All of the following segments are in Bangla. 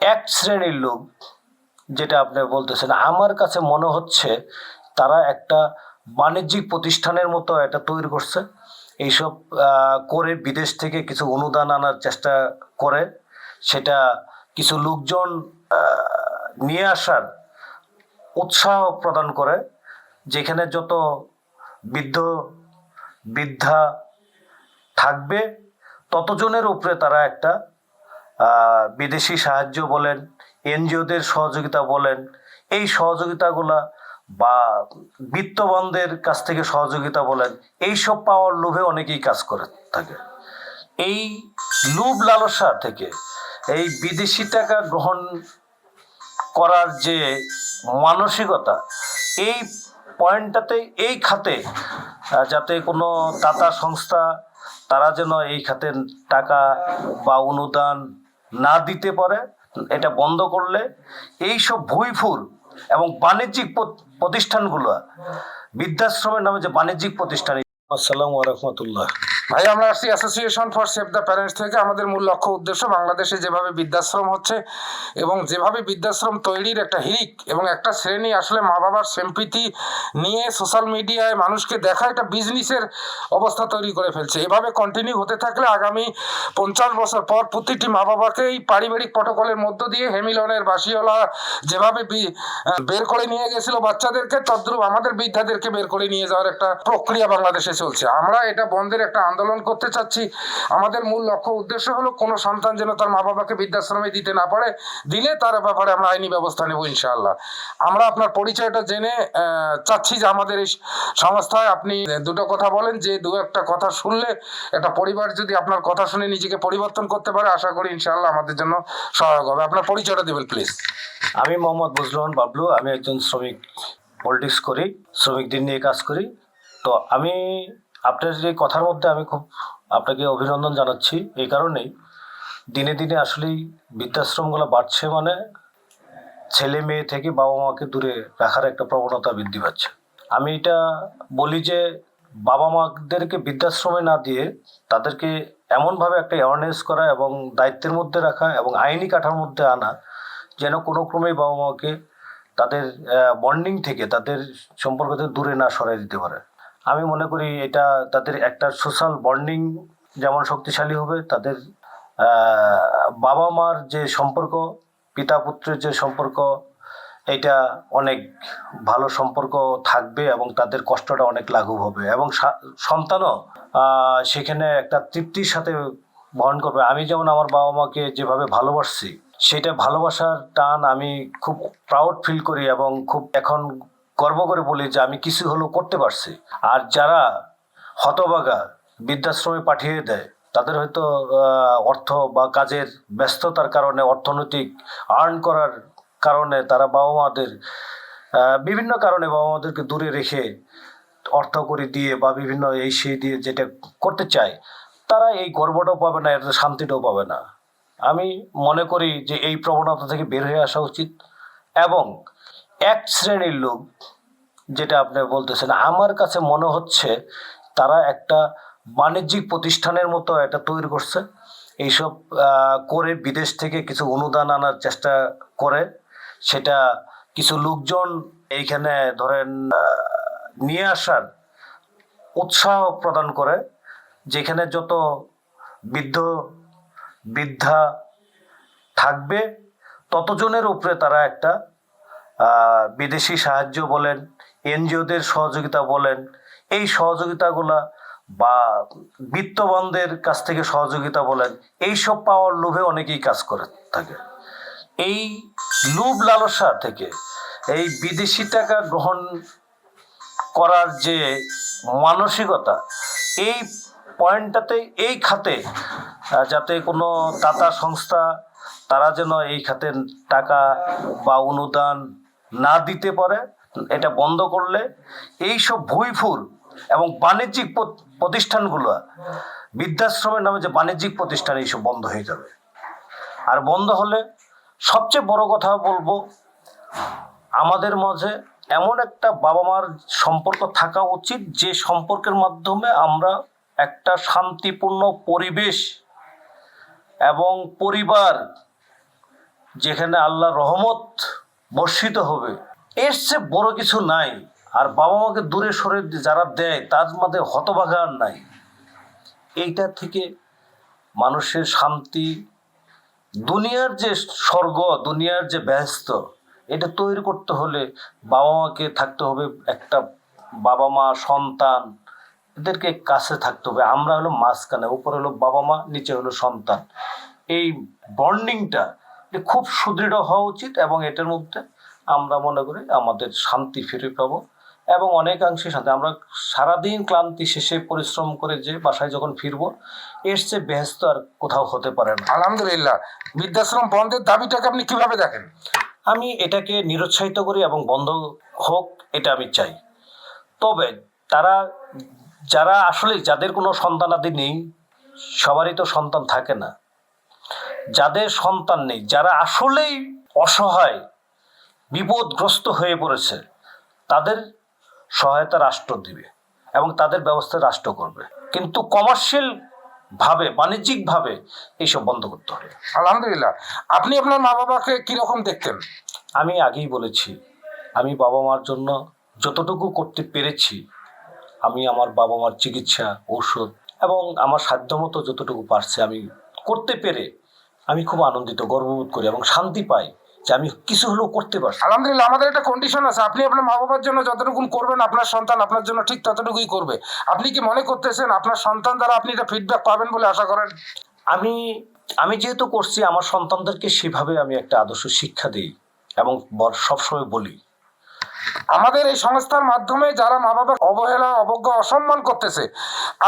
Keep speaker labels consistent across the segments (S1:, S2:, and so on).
S1: এক শ্রেণির লোক, যেটা আপনি বলতেছেন, আমার কাছে মনে হচ্ছে তারা একটা বাণিজ্যিক প্রতিষ্ঠানের মতো এটা তৈরি করছে। এইসব করে বিদেশ থেকে কিছু অনুদান আনার চেষ্টা করে। সেটা কিছু লোকজন নিয়ে আসার উৎসাহ প্রদান করে, যেখানে যত বৃদ্ধ, বৃদ্ধা থাকবে, ততজনের উপরে তারা একটা বিদেশি সাহায্য বলেন, এনজিওদের সহযোগিতা বলেন, এই সহযোগিতাগুলা বা বিত্তবানদের কাছ থেকে সহযোগিতা বলেন এই সব পাওয়ার লোভে অনেকেই কাজ করে থাকে। এই লোভ লালসা থেকে এই বিদেশি টাকা গ্রহণ করার যে মানসিকতা, এই পয়েন্টটাতে, এই খাতে যাতে কোনো দাতা সংস্থা, তারা যেন এই খাতে টাকা বা অনুদান না দিতে পারে, এটা বন্ধ করলে এই সব ভুইফুর এবং বাণিজ্যিক প্রতিষ্ঠানগুলো, বৃদ্ধাশ্রমের নামে যে বাণিজ্যিক প্রতিষ্ঠান আসসালামু রহমতুল্লাহ।
S2: ভাই, আমরা আসছি association for save the parents থেকে। আমাদের মূল লক্ষ্য, উদ্দেশ্য বাংলাদেশে যেভাবে বৃদ্ধাশ্রম হচ্ছে এবং যেভাবে বৃদ্ধাশ্রম তৈরির একটা হিরিক এবং একটা শ্রেণি আসলে মা বাবার সেম্প্রীতি নিয়ে সোশ্যাল মিডিয়ায় মানুষকে দেখা একটা বিজনেসের অবস্থা তৈরি করে ফেলছে। এভাবে কন্টিনিউ হতে থাকলে আগামী পঞ্চাশ বছর পর প্রতিটি মা বাবাকে এই পারিবারিক প্রটোকলের মধ্য দিয়ে হেমিলনের বাসিওয়ালা যেভাবে বের করে নিয়ে গেছিল বাচ্চাদেরকে, তদ্রুপ আমাদের বৃদ্ধাদেরকে বের করে নিয়ে যাওয়ার একটা প্রক্রিয়া বাংলাদেশে চলছে। আমরা এটা বন্ধের একটা আন্দোলন করতে চাচ্ছি। আমাদের মূল লক্ষ্য, উদ্দেশ্য হলো কোনো সন্তান যেন তার মা বাবাকে বৃদ্ধাশ্রমে দিতে না পারে, দিলে তার ব্যাপারে আমরা আইনি ব্যবস্থা নেব ইনশাআল্লাহ। আমরা আপনার পরিচয়টা জেনে চাচ্ছি যে আমাদের এই সংস্থায় আপনি দুটো কথা বলেন, যে দু একটা কথা শুনলে একটা পরিবার যদি আপনার কথা শুনে নিজেকে পরিবর্তন করতে পারে, আশা করি ইনশাআল্লাহ আমাদের জন্য সহায়ক হবে। আপনার পরিচয়টা দেবেন প্লিজ
S1: আমি মোহাম্মদ বুজরহমান বাবলু, আমি একজন শ্রমিক পলিটিক্স করি, শ্রমিকদের নিয়ে কাজ করি। তো আমি আপনার যে কথার মধ্যে আমি খুব আপনাকে অভিনন্দন জানাচ্ছি, এই কারণেই। দিনে দিনে আসলেই বৃদ্ধাশ্রমগুলো বাড়ছে মানে ছেলে মেয়ে থেকে বাবা মাকে দূরে রাখার একটা প্রবণতা বৃদ্ধি পাচ্ছে। আমি এটা বলি যে, বাবা মাদেরকে বৃদ্ধাশ্রমে না দিয়ে তাদেরকে এমনভাবে একটা অ্যাওয়ারনেস করা এবং দায়িত্বের মধ্যে রাখা এবং আইনি কাঠার মধ্যে আনা যেন কোনো ক্রমেই বাবা মাকে তাদের বন্ডিং থেকে তাদের সম্পর্ক থেকে দূরে না সরাই দিতে পারে। আমি মনে করি এটা তাদের একটা সোশ্যাল বন্ডিং যেমন শক্তিশালী হবে, তাদের বাবা মার যে সম্পর্ক পিতা পুত্রের যে সম্পর্ক, এটা অনেক ভালো সম্পর্ক থাকবে এবং তাদের কষ্টটা অনেক লাঘব হবে এবং সন্তানও সেখানে একটা তৃপ্তির সাথে বহন করবে। আমি যেমন আমার বাবা মাকে যেভাবে ভালোবাসছি, সেটা ভালোবাসার টান আমি খুব প্রাউড ফিল করি এবং খুব এখন গর্ব করে বলি যে আমি কিছু হলেও করতে পারছি। আর যারা হতবাগা বৃদ্ধাশ্রমে পাঠিয়ে দেয়, তাদের হয়তো অর্থ বা কাজের ব্যস্ততার কারণে, অর্থনৈতিক আর্ন করার কারণে তারা বাবা মাদের বিভিন্ন কারণে বাবা মাদেরকে দূরে রেখে অর্থ করে দিয়ে বা বিভিন্ন এই সেই দিয়ে যেটা করতে চায়, তারা এই গর্বটাও পাবে না, এর শান্তিটাও পাবে না। আমি মনে করি যে এই প্রবণতা থেকে বের হয়ে আসা উচিত এবং এক শ্রেণির লোক, যেটা আপনি বলতেছেন, আমার কাছে মনে হচ্ছে তারা একটা বাণিজ্যিক প্রতিষ্ঠানের মতো এটা তৈরি করছে। এইসব করে বিদেশ থেকে কিছু অনুদান আনার চেষ্টা করে। সেটা কিছু লোকজন এইখানে ধরেন নিয়ে আসার উৎসাহ প্রদান করে, যেখানে যত বৃদ্ধ, বৃদ্ধা থাকবে, ততজনের উপরে তারা একটা বিদেশি সাহায্য বলেন, এনজিওদের সহযোগিতা বলেন, এই সহযোগিতাগুলা বা বিত্তবানদের কাছ থেকে সহযোগিতা বলেন এই সব পাওয়ার লোভে অনেকেই কাজ করে থাকে। এই লোভ লালসা থেকে এই বিদেশি টাকা গ্রহণ করার যে মানসিকতা, এই পয়েন্টটাতে, এই খাতে যাতে কোনো দাতা সংস্থা, তারা যেন এই খাতে টাকা বা অনুদান না দিতে পারে, এটা বন্ধ করলে এই সব ভুইফুর এবং বাণিজ্যিক প্রতিষ্ঠানগুলো বৃদ্ধাশ্রমের নামে যে বাণিজ্যিক প্রতিষ্ঠান এইসব বন্ধ হয়ে যাবে। আর বন্ধ হলে সবচেয়ে বড় কথা বলব, আমাদের মাঝে এমন একটা বাবা মার সম্পর্ক থাকা উচিত, যে সম্পর্কের মাধ্যমে আমরা একটা শান্তিপূর্ণ পরিবেশ এবং পরিবার, যেখানে আল্লাহ রহমত বর্ষিত হবে। এর বড় কিছু নাই। আর বাবা মাকে দূরে সরে যারা দেয়, তার মধ্যে হতভাগা আর নাই। এইটা থেকে মানুষের শান্তি, দুনিয়ার যে স্বর্গ, দুনিয়ার যে ব্যস্ত, এটা তৈরি করতে হলে বাবা মাকে থাকতে হবে একটা বাবা মা সন্তান, এদেরকে কাছে থাকতে হবে। আমরা হলো মাঝখানে, উপরে হলো বাবা মা নিচে হলো সন্তান। এই বন্ডিংটা এটা খুব সুদৃঢ় হওয়া উচিত এবং এটার মধ্যে আমরা মনে করি আমাদের শান্তি ফিরে পাবো এবং অনেকাংশে শান্তি। আমরা সারাদিন ক্লান্তি শেষে পরিশ্রম করে যে বাসায় যখন ফিরবো এর চেয়ে ব্যস্ত আর কোথাও হতে পারে না।
S2: আলহামদুলিল্লাহ। বৃদ্ধাশ্রম বন্ধের দাবিটাকে আপনি কীভাবে দেখেন?
S1: আমি এটাকে নিরুৎসাহিত করি এবং বন্ধ হোক এটা আমি চাই। তবে তারা যারা আসলে যাদের কোনো সন্তানাদি নেই সবারই তো সন্তান থাকে না। যাদের সন্তান নেই যারা আসলেই অসহায় বিপদগ্রস্ত হয়ে পড়েছে তাদের সহায়তা রাষ্ট্র দিবে এবং তাদের ব্যবস্থা রাষ্ট্র করবে। কিন্তু কমার্শিয়াল ভাবে বাণিজ্যিকভাবে এইসব বন্ধ করতে হবে।
S2: আলহামদুলিল্লাহ। আপনি আপনার মা বাবাকে কীরকম দেখতেন?
S1: আমি আগেই বলেছি আমি বাবা মার জন্য যতটুকু করতে পেরেছি আমি আমার বাবা মার চিকিৎসা ঔষধ এবং আমার সাধ্যমতো যতটুকু পারছি আমি করতে পেরে আমি খুব আনন্দিত গর্ববোধ করি এবং শান্তি পাই যে আমি কিছু হলেও করতে পারি
S2: আলহামদুলিল্লাহ আমাদের একটা কন্ডিশন আছে। আপনি আপনার মা বাবার জন্য যতটুকু করবেন আপনার সন্তান আপনার জন্য ঠিক ততটুকুই করবে। আপনি কি মনে করতেছেন আপনার সন্তান দ্বারা আপনি এটা ফিডব্যাক পাবেন বলে আশা করেন?
S1: আমি আমি যেহেতু করছি আমার সন্তানদেরকে সেভাবে আমি একটা আদর্শ শিক্ষা দিই এবং সবসময় বলি।
S2: আমাদের এই সংস্থার মাধ্যমে যারা মা বাবা অবহেলা, অবজ্ঞা, অসম্মান করতেছে,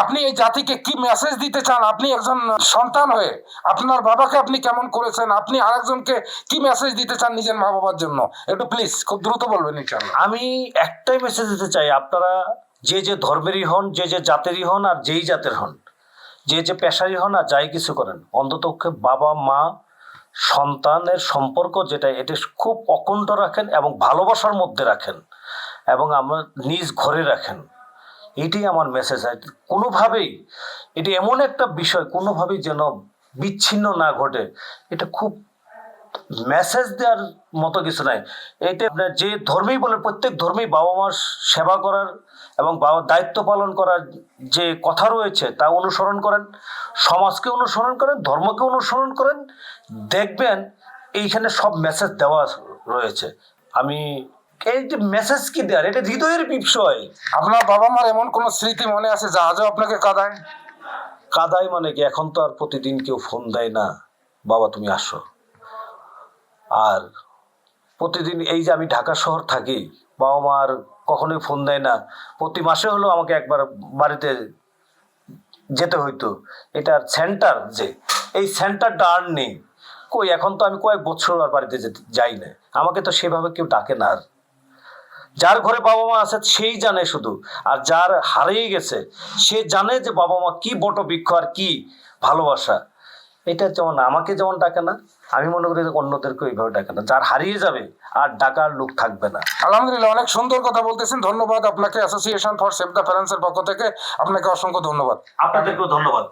S2: আপনি এই জাতিকে কি মেসেজ দিতে চান? আপনি একজন সন্তান হয়ে আপনার বাবাকে আপনি কেমন করেছেন? আপনি আরেকজনকে কি মেসেজ দিতে চান নিজের মা বাবার জন্য? একটু প্লিজ খুব দ্রুত বলবেন
S1: আমি একটাই মেসেজ দিতে চাই, আপনারা যে যে ধর্মেরই হন, যে যে জাতেরই হন আর যেই জাতের হন, যে যে পেশারই হন আর যাই কিছু করেন অন্ততপক্ষে বাবা, মা সন্তানের সম্পর্ক যেটা, এটা খুব অকুণ্ঠ রাখেন এবং ভালোবাসার মধ্যে রাখেন এবং আমার নিজ ঘরে রাখেন। এটাই আমার মেসেজ হয় কোনোভাবেই, এটি এমন একটা বিষয়, কোনোভাবেই যেন বিচ্ছিন্ন না ঘটে। এটা খুব মেসেজ দেওয়ার মতো কিছু নাই। এটা আপনার যে ধর্মেই বলে প্রত্যেক ধর্মেই বাবা মার সেবা করার এবং বাবার দায়িত্ব পালন করার যে কথা রয়েছে, তা অনুসরণ করেন। সমাজকে অনুসরণ করেন, ধর্মকে অনুসরণ করেন দেখবেন এইখানে সব মেসেজ দেওয়া রয়েছে। আমি এই যে মেসেজ কি দেওয়ার এটা হৃদয়ের বিষয়
S2: আপনার বাবা মার এমন কোন স্মৃতি মনে আছে যা আজও আপনাকে কাঁদায়?
S1: কাদাই মানে কি? এখন তো আর প্রতিদিন কেউ ফোন দেয় না। বাবা তুমি আসো। আর প্রতিদিন এই যে আমি ঢাকা শহর থাকি বাবা মা আর কখনোই ফোন দেয় না। প্রতি মাসে হলেও আমাকে একবার বাড়িতে যেতে হইতো। এটার সেন্টার যে এই সেন্টারটা আর নেই। কই? এখন তো আমি কয়েক বছর আর বাড়িতে যেতে যাই না আমাকে তো সেভাবে কেউ ডাকে না আর। যার ঘরে বাবা মা আছে সেই জানে শুধু। আর যার হারিয়ে গেছে সে জানে যে বাবা মা কি বট বৃক্ষ আর কি ভালোবাসা। এটা যেমন আমাকে যেমন ডাকে না আমি মনে করি যে অন্যদেরকে এইভাবে ডাকে না। যার হারিয়ে যাবে আর ডাকার লোক থাকবে না।
S2: আলহামদুলিল্লাহ অনেক সুন্দর কথা বলতেছেন। ধন্যবাদ আপনাকে অ্যাসোসিয়েশন ফর সেভ দ্য প্যারেন্টসের পক্ষ থেকে। আপনাকে অসংখ্য ধন্যবাদ।
S1: আপনাদেরকেও ধন্যবাদ।